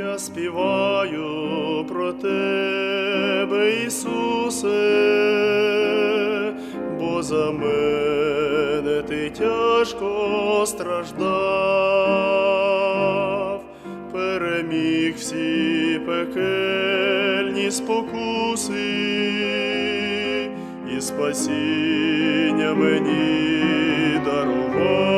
Я співаю про тебе, Ісусе, бо за мене ти тяжко страждав, переміг всі пекельні спокуси, і спасіння мені дарував.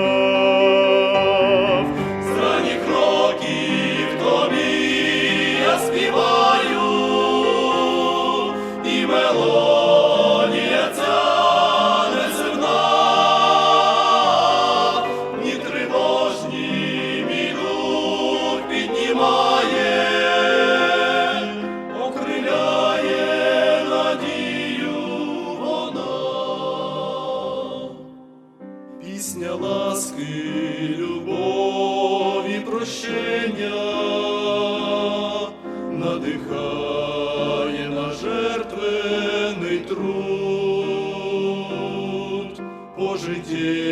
Пісня ласки, любові, прощення. Надихає на жертвений труд, по життєвій